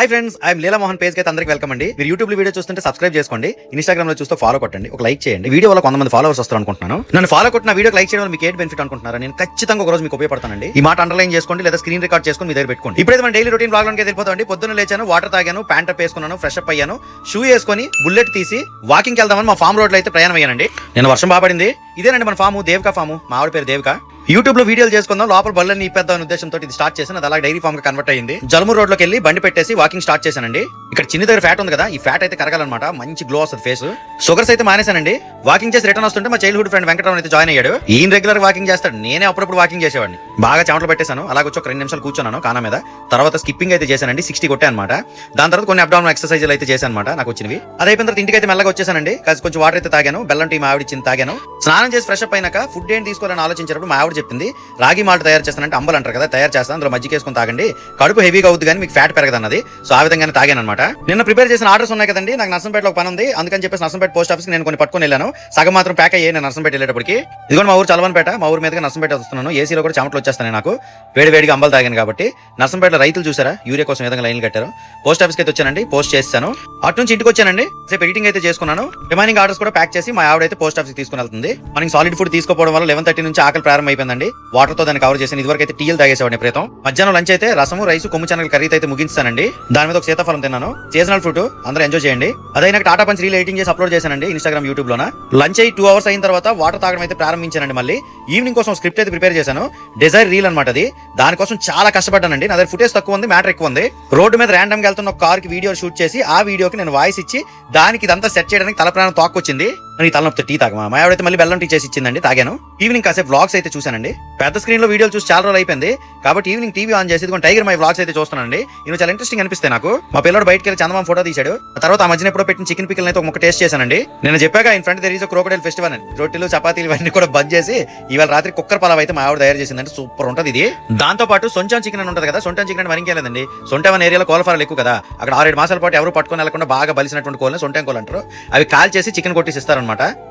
Hi friends I'm Leela Mohan page అయితే అందరికి welcome అండి. మీరు యూట్యూబ్లో వీడియో చూస్తుంటే సబ్స్క్రైబ్ చేసుకోండి. ఇన్స్టాగ్రామ్లో చూస్తే ఫాలో కొట్టండి. ఒక లైక్ చేయండి. వీడియో వల్ల కొంతమంది ఫాలోవర్స్ వస్తారు అనుకుంటున్నాను. నన్ను ఫాలో కొట్టిన వీడియో లైక్ చేయడం వల్ల మీకు ఏంటి బెనిఫిట్ అనుకుంటున్నారా? నేను ఖచ్చితంగా ఒక రోజు మీకు ఉపయోగపడతానండి. ఈ మాట అండర్లైన్ చేసుకోండి లేదా స్క్రీన్ రికార్డ్ చేసుకొని మీ దగ్గర పెట్టుకోండి. ఇప్పుడైతే మన డైలీ రొటీన్ బ్లాగ్లోకి వెళ్ళిపోతామండి. పొద్దున్న లేచాను వాటర్ తాగాను ప్యాంట్ అప్ వేసుకున్నాను ఫ్రెష్ అప్ అయ్యాను షూ వేసుకొని బుల్లెట్ తీసి వాకింగ్ వెళ్దామని మా ఫామ్ రోడ్లో అయితే ప్రయాణం అయ్యానండి నేను వర్షం బాబడింది ఇదేనండి మన ఫాము దేవికా ఫాము మా ఆవిడ పేరు దేవిక. యూట్యూబ్లో వీడియోలు చేసుకుందాం లోపల బళ్ళని ఇప్పేద్దాం ఉద్దేశంతో ఇది స్టార్ట్ చేశాను. అది అలా డైరీ ఫామ్గా కన్వర్ట్ అయ్యింది. జలము రోడ్లోకి వెళ్ళి బండి పెట్టేసి వాకింగ్ స్టార్ట్ చేశానండి. ఇక్కడ చిన్న దగ్గర ఫ్యాట్ ఉంది కదా ఈ ఫ్యాట్ అయితే కరగాలన్నమాట. మంచి గ్లో వస్తుంది ఫేస్ షుగర్స్ అయితే మానేశానండి. వాకింగ్ చేసి రిటర్న్ వస్తుంటే మా చైల్డ్హుడ్ ఫ్రెండ్ వెంకటరావు అయితే జాయిన్ అయ్యాడు. ఈయన రెగ్యులర్ వాకింగ్ చేస్తాడు. నేనే అప్పుడప్పుడు వాకింగ్ చేసేవాడిని. బాగా చెమటలు పెట్టేశాను. అలాగే వచ్చి ఒక రెండు నిమిషాలు కూర్చున్నాను కానా మీద. తర్వాత స్కిప్పింగ్ అయితే చేశానండి. సిక్స్టీ కొట్టే అనమాట దాని తర్వాత కొన్ని అప్డౌన్ ఎక్సర్సైజ్లు అయితే చేశాను అనమాట నాకు వచ్చినవి. అదైపోయిన తర్వాత ఇంటికి అయితే మెల్లగా వచ్చేసానండి కాసి కొంచెం వాటర్ అయితే తాగాను. బెల్లం టీ మా ఆవిడ తాగాను. స్నానం చేసి ఫ్రెష్ అప్ అయినాక ఫుడ్ ఏంటి తీసుకోవాలని ఆలోచించినప్పుడు మా ఆవిడ చెప్పింది. రాగి మాల్ట్ తయారు చేస్తానంటే అంబలు అంటారు కదా తయారు చేస్తాను అందులో మజ్జిగ వేసుకుని తాగండి. కడుపు హెవీగా అవుతుంది కానీ మీకు ఫ్యాట్ పెరగదు అన్నది సో ఆ విధంగానే తాగాను అనమాట నిన్న ప్రిపేర్ చేసిన ఆర్డర్స్ ఉన్నాయి కదండి నాకు నర్సంపేటలో పని ఉంది అందుకని చెప్పేసి నర్సంపేట పోస్ట్ ఆఫీస్ నేను కొన్ని పట్టుకొని వెళ్ళాను. సగం మాత్రం ప్యాక్ అయ్యాయి నేను నర్సంపేట వెళ్ళేటప్పటికి. ఇదిగో మా ఊరు చలవనపేట మా ఊరు మీదగా నర్సంపేట వస్తున్నాను. ఏసీలో కూడా చెమటలు వచ్చేస్తాను నాకు. వేడి వేడిగా అంబలు తాగాను కాబట్టి. నర్సంపేటలో రైతులు చూసారా? యూరియా కోసం విధంగా లైన్లు కట్టారు? పోస్ట్ ఆఫీస్కి అయితే వచ్చానండి పోస్ట్ చేస్తాను. అటు నుంచి ఇంటికి వచ్చానండి. సేపు ఎడిటింగ్ అయితే చేసుకున్నాను. రిమైనింగ్ ఆర్డర్స్ కూడా ప్యాక్ చేసి మా ఆవిడ అయితే పోస్ట్ ఆఫీస్ తీసుకుని వెళ్తుంది. మనకి సాలిడ్ ఫుడ్ తీసుకోవడం వల్ల లెవెన్ థర్టీ నుంచి ఆకలి ప్రారంభం అయిపోయిందండి. వాటర్తో దాన్ని కవర్ చేసి ఇదివరకు అయితే టీలు తాగేసేవాడిని ప్రేతం. మధ్యాహ్నం లంచ్ అయితే రసము రైస్ కొమ్ము ఛానల్ కర్రీ అయితే ముగించానండి దాని మీద ఒక సీతాఫలం తిన్నాను. సీజనల్ ఫ్రూట్ అందరూ ఎంజాయ్ చేయండి. అదే నాకు టాటా పంచ్ రీల్ ఎడిటింగ్ చేసి అప్లోడ్ చేశానండి ఇన్స్టాగ్రామ్ యూట్యూబ్ లోన. లంచ్ అయ్యి టూ అవర్స్ అయిన తర్వాత వాటర్ తాగడం అయితే ప్రారంభించానండి మళ్ళీ. ఈవినింగ్ కోసం స్క్రిప్ట్ అయితే ప్రిపేర్ చేశాను. డిజైర్ రీల్ అనమాట అది. దానికోసం చాలా కష్టపడ్డానండి. నా దగ్గర ఫుటేజ్ తక్కువ ఉంది మ్యాటర్ ఎక్కువ ఉంది. రోడ్డు మీద ర్యాండమ్గా వెళ్తున్న ఒక కార్కి వీడియో షూట్ చేసి ఆ వీడియోకి నేను వాయిస్ ఇచ్చి దానికి ఇదంతా సెట్ చేయడానికి తలప్రాణం తోక్కొచ్చింది. నేను తలనొప్పితే టీ తాగమా? మా ఆవిడైతే మళ్ళీ బెల్లం టీ చేసి ఇచ్చిందండి తాగాను. ఈవినింగ్ కాసేపు వ్లాగ్స్ అయితే చూశానండి. పెద్ద స్క్రీన్లో వీడియోలు చూసి చాలా రోజులు అయిపోయింది. కాబట్టి ఈవినింగ్ టీవీ ఆన్ చేసి టైగర్ మై వ్లాగ్స్ అయితే చూస్తున్నానండి. ఇవి చాలా ఇంట్రెస్టింగ్ అనిపిస్తాయి నాకు. మా పిల్లడు బయటకి వెళ్ళి చందమామ ఫోటో తీశాడు. తర్వాత ఆ మధ్యన ఎప్పుడో పెట్టిన చికెన్ పిక్కల్ అయితే ఒక టేస్ట్ చేశానండి. నేను చెప్పాక in front there is crocodile festival అని. రొట్టెలు చపాతీలు ఇవన్నీ కూడా బంద్ చేసి ఇవాళ రాత్రి కుక్కర్ పలావ్ అయితే మా ఆవిడ తయారు చేసిందంటే సూపర్ ఉంటుంది ఇది. దాంతో పాటు సొంచాన్ చికెన్ అని ఉంటుంది కదా సొంటాన్ చికెన్ అని మరింకే సొంటవన్ ఏరియాలో కోలఫారాలు ఎక్కువ కదా. అక్కడ ఆరేడు మాసాల పాటు ఎవరు పట్టుకొని వెళ్ళకుండా బాగా బలిసినటువంటి కోళ్ళని సొంటాన్ కోళ్ళు అంటారు. అవి కాల్ చేసి చికెన్ కొట్టేసి ఇస్తారనమాట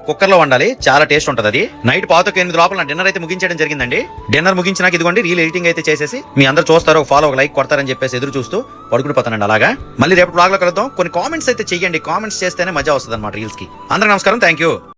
కుక్కర్లో వండాలి చాలా టేస్ట్ ఉంటది అది నైట్ పాతకు ఎనిమిది లోపల డిన్నర్ అయితే ముగించడం జరిగిందండి. డిన్నర్ ముగించినాక ఇదిగోండి రీల్ ఎడిటింగ్ అయితే చేసేసి మీ అందరూ చూస్తారు ఫాలో ఒక లైక్ కొడతారని చెప్పేసి ఎదురు చూస్తూ పడుకుని పోతానండి అలాగా. మళ్ళీ రేపు బ్లాగ్లో కలుద్దాం. కొన్ని కామెంట్స్ అయితే చెయ్యండి. కామెంట్స్ చేస్తేనే మజా వస్తుంది అనమాట రీల్స్కి. అందరికి నమస్కారం. Thank you